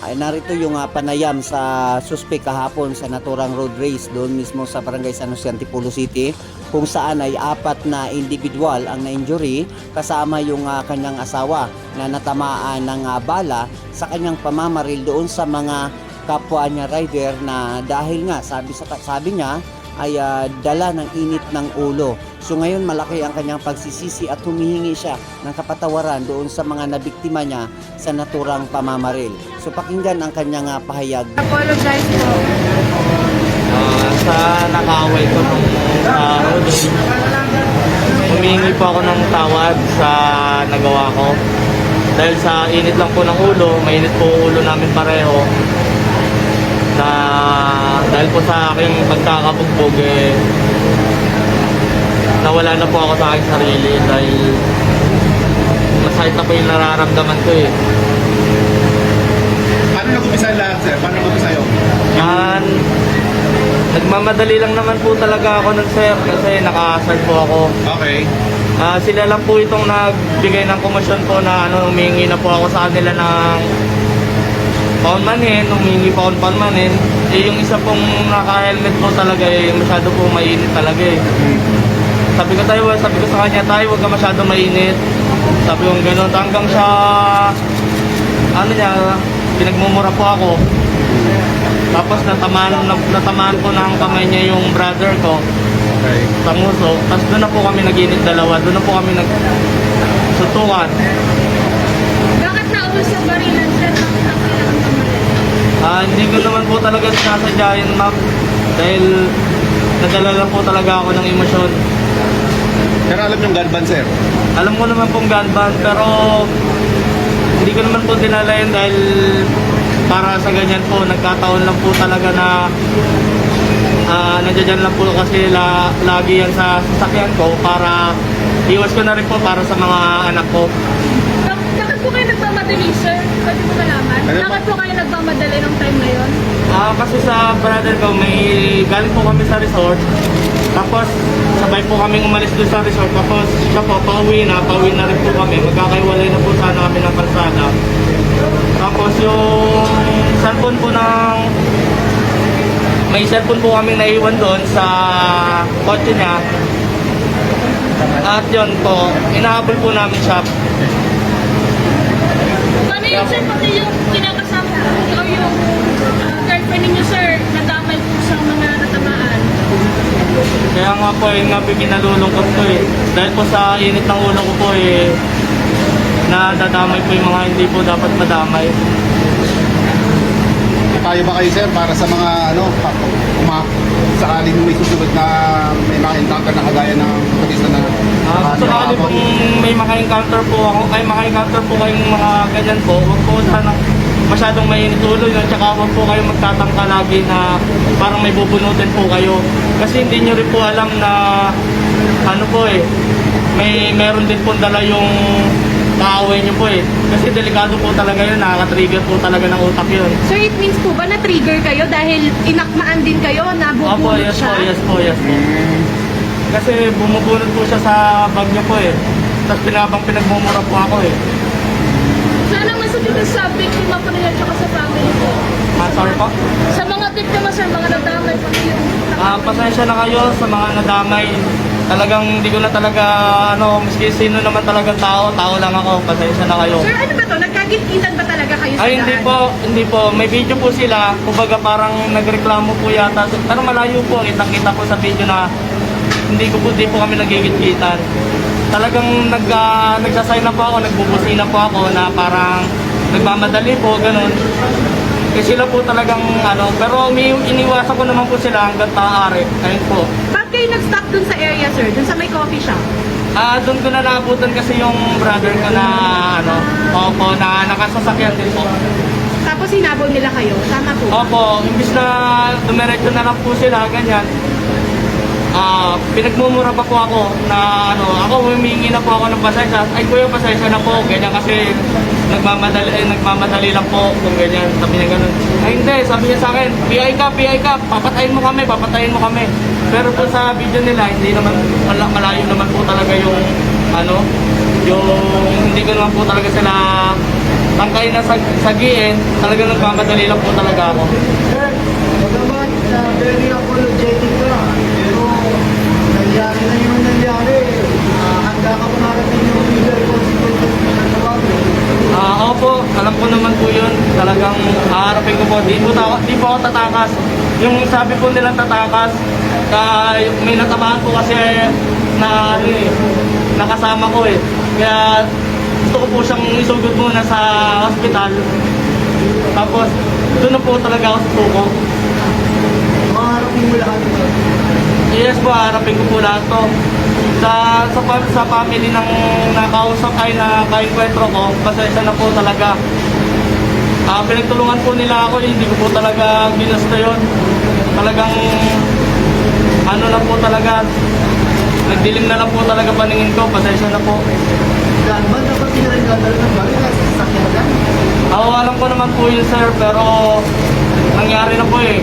ay narito yung ah, panayam sa suspect kahapon sa naturang road race doon mismo sa barangay San Jose Antipolo City kung saan ay apat na individual ang na-injury kasama yung ah, kanyang asawa na natamaan ng ah, bala sa kanyang pamamaril doon sa mga kapwa niya rider na dahil nga sabi sa sabi niya ay ah, dala ng init ng ulo. So ngayon malaki ang kanyang pagsisisi at humihingi siya ng kapatawaran doon sa mga nabiktima niya sa naturang pamamaril. So pakinggan ang kanyang ah, pahayag. Apologize po. Ah, sa nakaway ko nung sa road, humingi po ako ng tawad sa nagawa ko. Dahil sa init lang po ng ulo, mainit po ulo namin pareho. Dahil po sa aking pagkakabugbog eh, nawala na po ako sa aking sarili dahil masakit na po yung nararamdaman ko eh. Paano nag-umpisa yung lahat, sir? Paano nag-umpisa yun? Yan. Nagmamadali lang naman po talaga ako ng sir kasi naka-assert po ako. Okay. Ah, sila lang po itong nagbigay ng komisyon po na ano, humingi na po ako sa kanila ng paunmanin, humingi pa ako ng paunmanin. Eh, yung isa pong naka-helmet po talaga eh, masyado po mainit talaga eh. Sabi ko tayo, sabi ko sa kanya, tayo huwag ka masyado mainit. Sabi ko gano'n, hanggang sa, ano niya, pinagmumura po ako. Tapos natamaan, natamaan ko ng kamay niya yung brother ko Okay. sa nguso. Tapos doon na po kami naginit dalawa. Doon na po kami nagsutukan. Bakit naubos sa barilan, sir? Bakit ang? Ah, hindi ko naman po talaga sinasadya yun, ma'am. Dahil nadala lang po talaga ako ng emosyon. Pero alam yung gun ban, sir? Alam ko naman pong gun ban, pero hindi ko naman po dinala yun dahil para sa ganyan po, nagkataon lang po talaga na ah nandiyan lang po kasi la, lagi yan sa sasakyan ko para iwas ko na rin po para sa mga anak ko. Bak- Bakit po kayo nagmamadali, sir? Pwede mo malaman? Ano? Bakit po kayo nagmamadali nung time na yon? Ah, kasi sa brother ko, may galing po kami sa resort. Tapos, sabay po kami umalis doon sa resort. Tapos, siya po, pauwi na. Pauwi na rin po kami. Magkakaiwalay na po sana kami ng kalsada. Tapos, yung cellphone po ng... May cellphone po kami naiwan doon sa kotse niya. At yun po, inahabol po namin siya. Yun, sir? Pati yung kinakasama o yung ah, girlfriend ninyo, sir, nadamay po sa mga natamaan. Kaya nga po, yun nga po kinalulungkot ko eh. Dahil po sa init ng ulo ko po eh, nadadamay po yung mga hindi po dapat madamay. Tayo ba kayo, sir, para sa mga, ano, pa- uma, sakaling may susunod na may mga encounter na kagaya ng motorista na uh, so sakali pong may maka-encounter po ako, ay maka-encounter po kayong mga ganyan po, huwag po sana masyadong mainit ulo yun, tsaka huwag po kayo magtatangka lagi na parang may bubunutin po kayo. Kasi hindi nyo rin po alam na ano po eh, may meron din po dala yung kaaway nyo po eh. Kasi delikado po talaga yun, nakaka-trigger po talaga ng utak yun. So it means po ba na-trigger kayo dahil inakmaan din kayo na Opo, yes po, yes po, yes po. Kasi bumubunot po siya sa bag niya po eh. Tapos pinabang pinagmumura po ako eh. So anong masabi ko sa biktima po nila tsaka sa family po? Ah, sorry po. Sa mga biktima, sir, mga nadamay po yung Ah, pasensya na kayo sa mga nadamay. Talagang hindi ko na talaga, ano, miski sino naman talagang tao, tao lang ako. Pasensya na kayo. Sir, ano ba to? Nagkagit-gitan ba talaga kayo sa Ay, hindi daan? po, hindi po. May video po sila. Kumbaga parang nagreklamo po yata. Pero malayo po. Kitang-kita po sa video na hindi ko po, hindi po kami nagigit-gitan. Talagang nag, uh, nagsasay na po ako, nagbubusina po ako na parang nagmamadali po, ganun. Eh sila po talagang ano, pero may iniwasan ko naman po sila hanggang taari. Ayun po. Bakit kayo nag-stop dun sa area, sir? Dun sa may coffee shop? Ah, doon ko na naabutan kasi yung brother ko na ano, opo, na nakasasakyan din po. Tapos hinabol nila kayo? Tama po. Opo, imbis na dumiretso na lang po sila, ganyan. Ah, pinagmumura pa po ako na ano, ako humingi na po ako ng pasensya. Ay kuya, pasensya na po, ganyan kasi nagmamadali, eh, nagmamadali lang po kung ganyan. Sabi niya ganun. Ay hindi, sabi niya sa akin, PI ka, PI ka, papatayin mo kami, papatayin mo kami. Pero po sa video nila, hindi naman, wala, malayo naman po talaga yung, ano, yung hindi ko naman po talaga sila tangkay na sag sagiin, talagang nagmamadali lang po talaga ako. Sir, bagamat uh, very apologetic ka, pero nangyari na yung nangyari. Uh, handa ka marating yung legal consequences na nagawa mo. Ah, ako po, alam ko naman po yun. Talagang haharapin ko po. Di po, ta- di po ako tatakas. Yung sabi po nilang tatakas, ka, may natamaan po kasi na ano eh, nakasama ko eh. Kaya gusto ko po siyang isugod muna sa hospital. Tapos, doon na po talaga ako sa suko. Maharapin mo lahat ito. Yes po, harapin ko po lahat to. Sa, sa, sa family ng nakausap ay na kainkwentro ko, pasensya na po talaga. Ah, pinagtulungan po nila ako, hindi ko po talaga ginusto yun. Talagang, ano na po talaga, nagdilim na lang po talaga paningin ko, pasensya na po. Saan ba dapat nila rin dadala ng bagay na sasakyan ka? Ako alam ko naman po yun sir, pero nangyari na po eh.